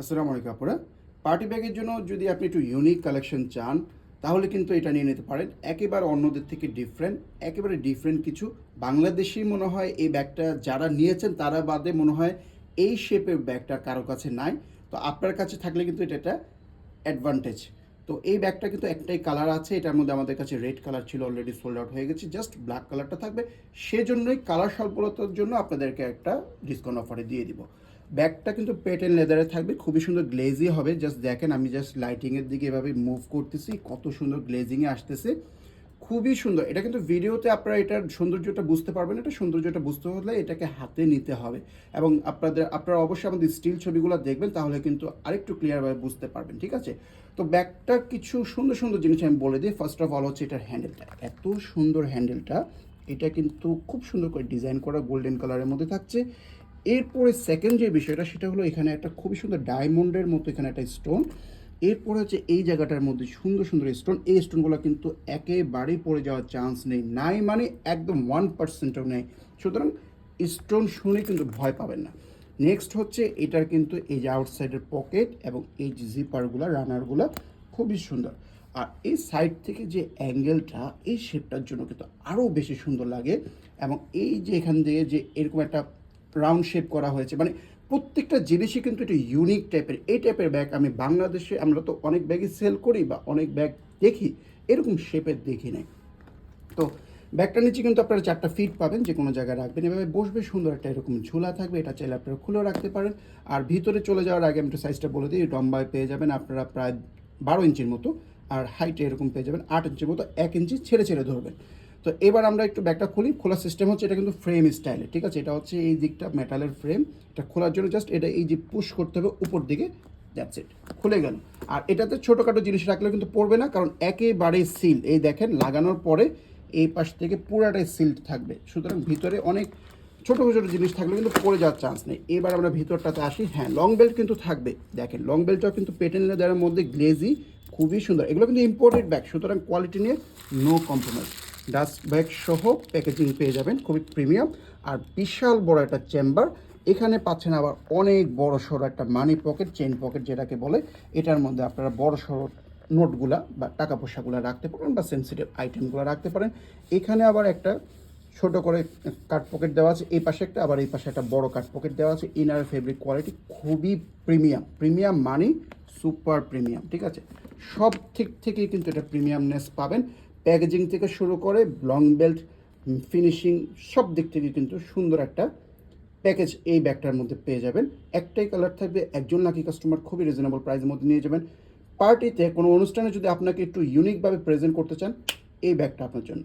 আসসালামু আলাইকুম আপুরা। পার্টি ব্যাগের জন্য যদি আপনি একটু ইউনিক কালেকশন চান, তাহলে কিন্তু এটা নিয়ে নিতে পারেন। একেবারে অন্যদের থেকে ডিফারেন্ট একেবারে ডিফারেন্ট কিছু। বাংলাদেশি মনে হয় এই ব্যাগটা যারা নিয়েছেন, তারা বাদে মনে হয় এই শেপের ব্যাগটা কারও কাছে নাই। তো আপনার কাছে থাকলে কিন্তু এটা একটা অ্যাডভান্টেজ তো এই ব্যাগটা কিন্তু একটাই কালার আছে, এটার মধ্যে আমাদের কাছে রেড কালার ছিল অলরেডি সোল্ড আউট হয়ে গেছে। জাস্ট ব্ল্যাক কালারটা থাকবে। সেজন্যই কালার স্বল্পতার জন্য আপনাদেরকে একটা ডিসকাউন্ট অফারে দিয়ে দিব। ব্যাগটা কিন্তু পেটেন লেদারে থাকবে, খুবই সুন্দর গ্লেজি হবে জাস্ট দেখেন আমি জাস্ট লাইটিংয়ের দিকে এভাবে মুভ করতেছি, কত সুন্দর গ্লেজিংয়ে আসতেছে, খুবই সুন্দর। এটা কিন্তু ভিডিওতে আপনারা এটার সৌন্দর্যটা বুঝতে পারবেন, এটা সৌন্দর্যটা বুঝতে হলে এটাকে হাতে নিতে হবে, এবং আপনাদের, আপনারা অবশ্যই আমাদের স্টিল ছবিগুলো দেখবেন, তাহলে কিন্তু আরেকটু ক্লিয়ারভাবে বুঝতে পারবেন, ঠিক আছে? তো ব্যাগটার কিছু সুন্দর সুন্দর জিনিস আমি বলে দিই ফার্স্ট অফ অল হচ্ছে এটার হ্যান্ডেলটা এত সুন্দর হ্যান্ডেলটা এটা কিন্তু খুব সুন্দর করে ডিজাইন করা গোল্ডেন কালারের মধ্যে থাকছে এরপরে সেকেন্ড যে বিষয়টা, সেটা হলো এখানে একটা খুবই সুন্দর ডায়মন্ডের মতো এখানে একটা স্টোন এরপরে হচ্ছে এই জায়গাটার মধ্যে সুন্দর সুন্দর স্টোন এই স্টোনগুলো কিন্তু একেবারেই পড়ে যাওয়ার চান্স নেই, নাই মানে একদম ওয়ান পার্সেন্টও নেই। সুতরাং স্টোন শুনে কিন্তু ভয় পাবেন না। নেক্সট হচ্ছে এটার কিন্তু এই যে আউটসাইডের পকেট এবং এই যে জিপারগুলো রানারগুলো খুবই সুন্দর। আর এই সাইড থেকে যে অ্যাঙ্গেলটা এই শেপটার জন্য কিন্তু আরও বেশি সুন্দর লাগে। এবং এই যে এখান দিয়ে যে এরকম একটা রাউন্ড শেপ করা হয়েছে। মানে প্রত্যেকটা জিনিসই কিন্তু একটু ইউনিক টাইপের এই টাইপের ব্যাগ আমি বাংলাদেশে আমরা তো অনেক ব্যাগই সেল করি বা অনেক ব্যাগ দেখি, এরকম শেপের দেখি নাই। তো ব্যাগটার নিচে কিন্তু আপনারা চারটা ফিট পাবেন যে কোনো জায়গায় রাখবেন। এভাবে বসবে সুন্দর একটা এরকম ঝোলা থাকবে, এটা চাইলে আপনারা খুলেও রাখতে পারেন। আর ভিতরে চলে যাওয়ার আগে আমি একটু সাইজটা বলে দিই লম্বায় পেয়ে যাবেন আপনারা প্রায় বারো ইঞ্চির মতো, আর হাইটে এরকম পেয়ে যাবেন আট ইঞ্চির মতো, এক ইঞ্চি ছেড়ে ছেড়ে ধরবেন। তো এবার আমরা একটু ব্যাগটা খুলি। খোলার সিস্টেম হচ্ছে এটা কিন্তু ফ্রেম স্টাইলে ঠিক আছে? এটা হচ্ছে এই দিকটা মেটালের ফ্রেম এটা খোলার জন্য জাস্ট এটা এই যে পুশ করতে হবে উপর দিকে দ্যাটস ইট খুলে গেল। আর এটাতে ছোটোখাটো জিনিস রাখলেও কিন্তু পড়বে না, কারণ একেবারে সিল এই দেখেন লাগানোর পরে এই পাশ থেকে পুরাটাই সিল্ড থাকবে। সুতরাং ভিতরে অনেক ছোটো ছোটো জিনিস থাকলে কিন্তু পড়ে যাওয়ার চান্স নেই। এবার আমরা ভিতরটাতে আসি হ্যাঁ লং বেল্ট কিন্তু থাকবে। দেখেন লং বেল্টটাও কিন্তু পেটেন লেদারের মধ্যে গ্লেজি খুবই সুন্দর। এগুলো কিন্তু ইম্পোর্টেড ব্যাগ সুতরাং কোয়ালিটি নিয়ে নো কম্প্রোমাইজ ডাস্ট ব্যাগ সহ প্যাকেজিং পেয়ে যাবেন, খুবই প্রিমিয়াম। আর বিশাল বড় একটা চেম্বার, এখানে পাচ্ছেন আবার অনেক বড় সড়ো একটা মানি পকেট চেন পকেট যেটাকে বলে। এটার মধ্যে আপনারা বড় সড়ো নোটগুলা বা টাকা পয়সাগুলো রাখতে পারেন বা সেন্সিটিভ আইটেমগুলো রাখতে পারেন। এখানে আবার একটা ছোট করে কাট পকেট দেওয়া আছে। এই পাশে একটা, আবার এই পাশে একটা বড় কাট পকেট দেওয়া আছে। ইনার ফেব্রিক কোয়ালিটি খুবই premium. Premium money super premium, ঠিক আছে? সব দিক থেকেই কিন্তু এটা প্রিমিয়ামনেস পাবেন। প্যাকেজিং থেকে শুরু করে লং বেল্ট ফিনিশিং সব দিক থেকে কিন্তু সুন্দর একটা প্যাকেজ এই ব্যাগটার মধ্যে পেয়ে যাবেন। একটাই কালার থাকবে, একজন লাকি কাস্টমার খুবই রিজনেবল প্রাইসের মধ্যে নিয়ে যাবেন। পার্টিতে কোনো অনুষ্ঠানে যদি আপনাকে একটু ইউনিকভাবে প্রেজেন্ট করতে চান, এই ব্যাগটা আপনার জন্য।